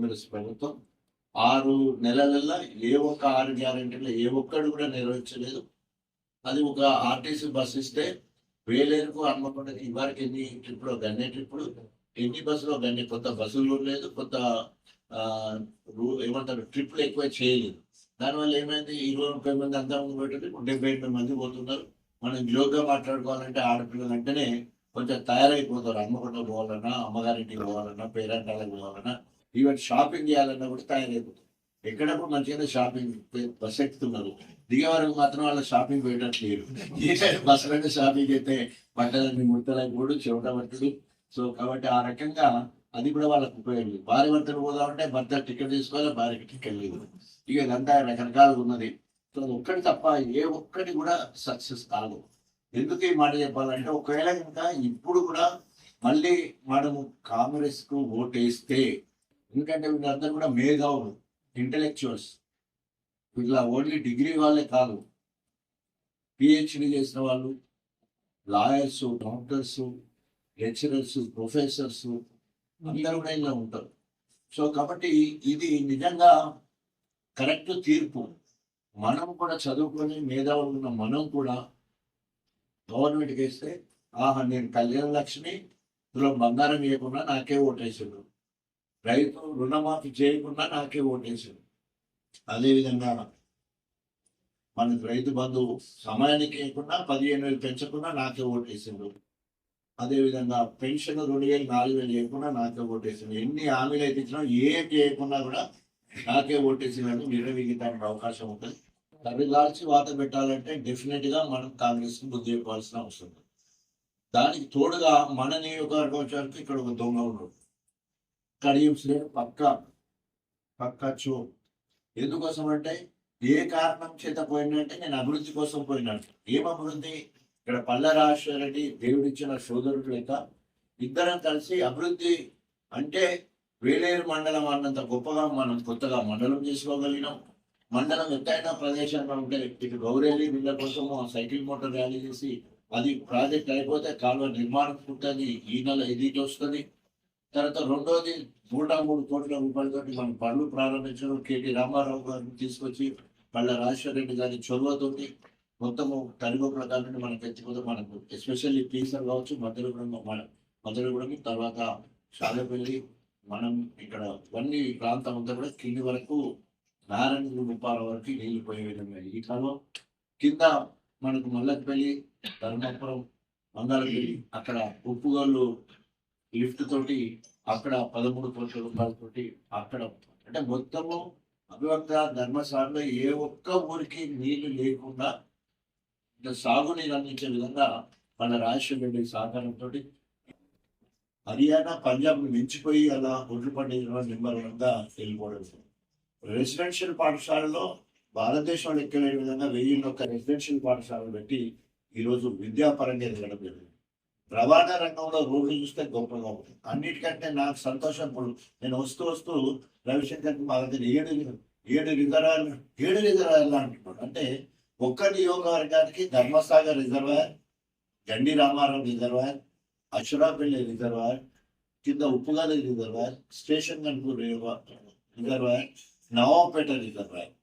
కాంగ్రెస్ ప్రభుత్వం ఆరు నెలలలో ఏ ఒక్క ఆరు గ్యారంటీలో ఏ ఒక్కడు కూడా నిర్వహించలేదు అది ఒక ఆర్టీసీ బస్ ఇస్తే వేలేరుకు హన్మకొండకి ఇవరికి ఎన్ని ట్రిప్లో గన్నే ట్రిప్పులు ఎన్ని బస్సులో గన్నే కొత్త బస్సులు లేదు కొత్త ఆ, రూ- ఏమంటారు ట్రిప్పులు ఎక్కువ చేయలేదు. దానివల్ల ఏమైంది? ఇరవై ముప్పై మంది అంతా ముందు పెట్టింది ఇప్పుడు డెబ్బై ఎనిమిది మంది పోతున్నారు. మనం జోక్గా మాట్లాడుకోవాలంటే ఆడపిల్లలు అంటేనే కొంచెం తయారైపోతారు. అమ్మకుండా పోవాలన్నా అమ్మగారింటికి పోవాలన్నా పేరెంటాలకు పోవాలన్నా. ఈవెన్ షాపింగ్ చేయాలన్నా కూడా తయారైపోతుంది ఎక్కడప్పుడు మంచిగానే షాపింగ్ బస్ ఎక్కుతున్నారు. దిగే వరకు మాత్రం వాళ్ళ షాపింగ్ పోయేటట్లేరు ఈ బస్సులన్నీ షాపింగ్ అయితే బట్టలన్నీ ముడతలైపోడు చెమట పట్టుడు సో కాబట్టి ఆ రకంగా అది కూడా వాళ్ళకు ఉపయోగం భార్య భర్తలు పోదామంటే భర్త టికెట్ తీసుకోవాలి భార్యకి టికెట్ లేదు. ఇక ఇదంతా రకరకాలుగా ఉన్నది. సో అది ఒక్కటి తప్ప ఏ ఒక్కటి కూడా సక్సెస్ కాదు. ఎందుకు ఈ మాట చెప్పాలంటే ఒకవేళ ఇంకా ఇప్పుడు కూడా మళ్ళీ మనము కాంగ్రెస్కు ఓటేస్తే ఎందుకంటే వీళ్ళందరూ కూడా మేధావులు ఇంటలెక్చువల్స్ వీళ్ళ ఓన్లీ డిగ్రీ వాళ్ళే కాదు. పిహెచ్డి చేసిన వాళ్ళు లాయర్స్ డాక్టర్స్ లెక్చరర్స్ ప్రొఫెసర్స్ అందరూ కూడా ఇలా ఉంటారు. సో కాబట్టి ఇది నిజంగా కరెక్ట్ తీర్పు. మనం కూడా చదువుకొని మేధావులు ఉన్న మనం కూడా గవర్నమెంట్కి వేస్తే ఆహా నేను కళ్యాణ లక్ష్మి ఇందులో బంగారం ఇవ్వకుండా నాకే ఓటేసిండు రైతు రుణమాఫీ చేయకుండా నాకే ఓటేసాడు. అదేవిధంగా మనకు రైతు బంధువు సమయానికి ఇవ్వకుండా పదిహేను వేలు పెంచకుండా నాకే ఓటేసిండు. అదేవిధంగా పెన్షన్ రెండు వేలు నాలుగు వేలు చేయకుండా నాకే ఓటేసిండు. ఎన్ని హామీలు అయితే ఇచ్చినా ఏ చేయకుండా కూడా నాకే ఓటేసిందని నిర్వహించడానికి అవకాశం ఉంటుంది. తల్లిదాల్చి వాత పెట్టాలంటే డెఫినెట్గా మనం కాంగ్రెస్కి బుద్ధి చెప్పాల్సిన అవసరం దానికి తోడుగా మన నియోజకవర్గం వచ్చేసరికి ఇక్కడ ఒక దొంగ ఉన్నాడు. కడియం శ్రేణి పక్క పక్క చూ. ఎందుకోసం అంటే ఏ కారణం చేత పోయిందంటే నేను అభివృద్ధి కోసం పోయినాను. ఏం అభివృద్ధి? ఇక్కడ పల్ల రెడ్డి దేవుడిచ్చిన సోదరుడు లేక ఇద్దరం కలిసి అభివృద్ధి అంటే వేలేరు మండలం అన్నంత గొప్పగా మనం కొత్తగా మండలం చేసుకోగలిగినాం. మండలం ఎత్తైన ప్రదేశంలో ఉంటే ఇటు గౌరెల్లి వీళ్ళ కోసం సైకిల్ మోటార్ ర్యాలీ చేసి అది ప్రాజెక్ట్ అయిపోతే కాలువ నిర్మాణం పూర్తయింది. ఈ నెల ఇది వస్తుంది. తర్వాత రెండోది నూట మూడు కోట్ల రూపాయలతోటి మనం పనులు ప్రారంభించడం. కేటీ రామారావు గారిని తీసుకొచ్చి పళ్ళ రాజశేఖర రెడ్డి గారి చొరవతోటి మొత్తము తెలుగు ప్రకారం మనం తెచ్చిపోతే మనకు ఎస్పెషల్లీ పీసర్ కావచ్చు మధ్యలోగూడెం మన మధ్యలోగూడెం తర్వాత శాలపల్లి మనం ఇక్కడ ఇవన్నీ ప్రాంతం అంతా కూడా కింది వరకు నారాయణ ముప్పాల వరకు నీళ్ళు పోయే విధంగా ఈ కాలం కింద మనకు మల్లకపల్లి ధర్మపురం మంగళగిరి అక్కడ ఉప్పుగోళ్ళు లిఫ్ట్ తోటి అక్కడ పదమూడు కోట్ల రూపాయలతోటి అక్కడ అంటే మొత్తము అభివక్త ధర్మశాలలో ఏ ఒక్క ఊరికి నీళ్ళు లేకుండా ఇంకా సాగునీరు అందించే విధంగా మన రాజశేఖర రెడ్డి సహకారంతో హర్యానా పంజాబ్ మించిపోయి అలా ఒడ్లు పండించడం నెంబర్ వన్గా వెళ్ళిపోవడం. రెసిడెన్షియల్ పాఠశాలలో భారతదేశంలో ఎక్కలేని విధంగా వెయ్యి ఒక్క రెసిడెన్షియల్ పాఠశాలలు పెట్టి ఈరోజు విద్యాపరంగా ఎదగడం జరిగింది. రవాణా రంగంలో రోడ్లు చూస్తే గొప్పగా ఉంటుంది. అన్నిటికంటే నాకు సంతోషం ఇప్పుడు నేను వస్తూ వస్తూ రవిశంకర్ మా దగ్గర ఏడు ఏడు రిజర్వాయర్లు ఏడు రిజర్వాయర్లు అంటున్నాడు. అంటే ఒక్క నియోగవర్గానికి Dharmasagar reservoir Gandi Ramarao reservoir Achurapalli reservoir కింద Uppugala reservoir station Kanupur reservoir Navapeta reservoir.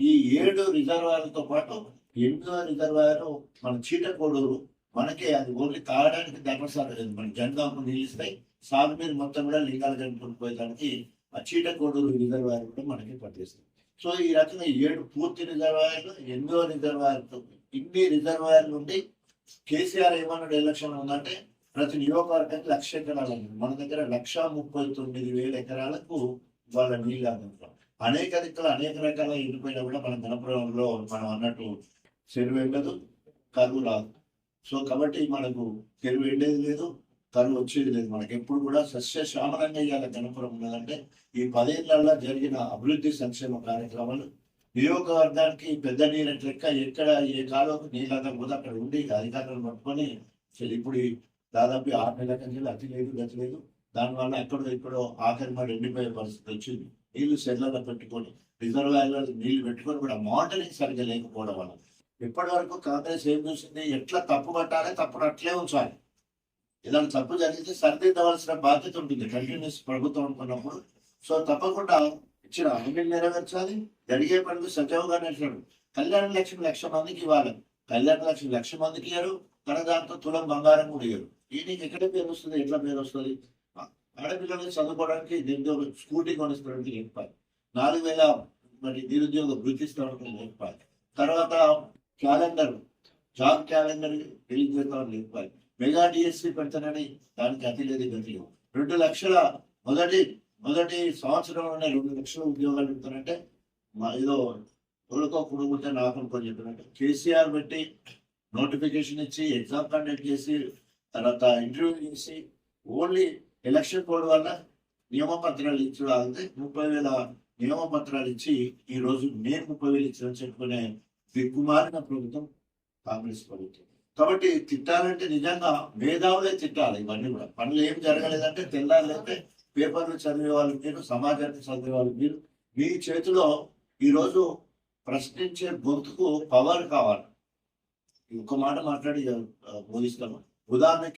ఈ ఏడు రిజర్వాయర్లతో పాటు ఎనిమిదో రిజర్వాయర్ మన చీటకోడూరు మనకి అది ఓన్లీ తాగడానికి ధర్మశాల లేదు. మన జనగాము సాగు మీద మొత్తం కూడా లింగాల కనుకొని పోయేదానికి ఆ చీటకోడూరు రిజర్వాయర్ కూడా మనకి పనిచేస్తుంది. సో ఈ రకంగా ఏడు పూర్తి రిజర్వాయర్లు ఎనిమిదో రిజర్వాయర్లు ఇన్ని రిజర్వాయర్లు ఉండి కేసీఆర్ ఏమన్నాడు ఎలక్షన్ ఉందంటే ప్రతి నియోజకవర్గానికి లక్ష ఎకరాలు అన్నారు. మన దగ్గర లక్ష ముప్పై తొమ్మిది వేల ఎకరాలకు వాళ్ళ నీళ్ళు అందించాం అనేక దిక్కులు అనేక రకాల ఎండిపోయినా కూడా మన గణపురంలో మనం అన్నట్టు చెరువు వెళ్ళదు కరువు రాదు. సో కాబట్టి మనకు చెరువు ఎండేది లేదు కరువు వచ్చేది లేదు. మనకి ఎప్పుడు కూడా సస్య శ్యామలంగా ఇవాళ గణపురం ఉన్నదంటే ఈ పదేళ్ళలో జరిగిన అభివృద్ధి సంక్షేమ కార్యక్రమాలు నియోజకవర్గానికి పెద్ద నీళ్ళ లెక్క ఎక్కడ ఏ కాలంలో నీళ్ళంతా కూడా అక్కడ ఉండి అధికారులను పట్టుకొని అసలు ఇప్పుడు ఈ దాదాపు ఆరు నెలల కంటే అతి లేదు గతి లేదు. దానివల్ల ఎక్కడో ఎక్కడో ఆఖరి మాట ఎండిపోయే పరిస్థితి వచ్చింది. నీళ్ళు సెల్లలో పెట్టుకొని రిజర్వాయర్లో నీళ్ళు పెట్టుకొని కూడా మోటరింగ్ సరిగ్గా లేకపోవడం వల్ల ఇప్పటి వరకు కాంగ్రెస్ ఏం చూసింది? ఎట్లా తప్పు పట్టాలి? తప్పుడు అట్లే ఉంచాలి. ఏదైనా తప్పు జరిగితే సరిదిద్దవలసిన బాధ్యత ఉంటుంది. కంటిన్యూస్ ప్రభుత్వం అనుకున్నప్పుడు. సో తప్పకుండా ఇచ్చిన హామీలు నెరవేర్చాలి. జరిగే పనులు సజావుగా నడిచాడు కళ్యాణ లక్ష్మి లక్ష మందికి ఇవ్వాలి. కళ్యాణ లక్ష్మి లక్ష మందికి ఇయ్యరు. తన దాంతో తులం బంగారం కూడా ఇయ్యరు. దీనికి ఎక్కడ పేరు వస్తుంది? ఎట్లా పేరు వస్తుంది? ఆడపిల్లలు చదువుకోవడానికి నిరుద్యోగ స్కూటీ కొనిస్తున్నట్టు చెప్పాలి. నాలుగు వేల మరి నిరుద్యోగ వృత్తిస్తానికి చెప్పాలి. తర్వాత క్యాలెండర్. జాబ్ క్యాలెండర్ రిలీజ్ చేస్తామని చెప్పాలి మెగా డిఎస్సి పెడతానని దానికి అతి లేదు గతి. రెండు లక్షల మొదటి మొదటి సంవత్సరంలోనే రెండు లక్షల ఉద్యోగాలు పెడతానంటే మా ఏదో ఎవరికో కుడుకుంటే నాకు అనుకొని చెప్పినట్టు. కేసీఆర్ పెట్టి నోటిఫికేషన్ ఇచ్చి ఎగ్జామ్ కండక్ట్ చేసి తర్వాత ఇంటర్వ్యూ చేసి ఓన్లీ ఎలక్షన్ కోడ్ వల్ల నియమ పత్రాలు ఇచ్చి ముప్పై వేల నియమ పత్రాలు ఇచ్చి ఈ రోజు నేను ముప్పై వేలు ఇచ్చిన చెప్పుకునే దిక్కుమారిన ప్రభుత్వం కాంగ్రెస్ ప్రభుత్వం. కాబట్టి తిట్టాలంటే నిజంగా మేధావులే తిట్టాలి ఇవన్నీ కూడా. పనులు ఏం జరగలేదంటే తెల్లారైతే పేపర్లు చదివే వాళ్ళు మీరు సమాజాన్ని చదివే వాళ్ళు మీరు. మీ చేతిలో ఈ రోజు ప్రశ్నించే గొంతుకు పవర్ కావాలి. ఇంకో మాట మాట్లాడి బోధిస్తాను. ఉదాహరణకి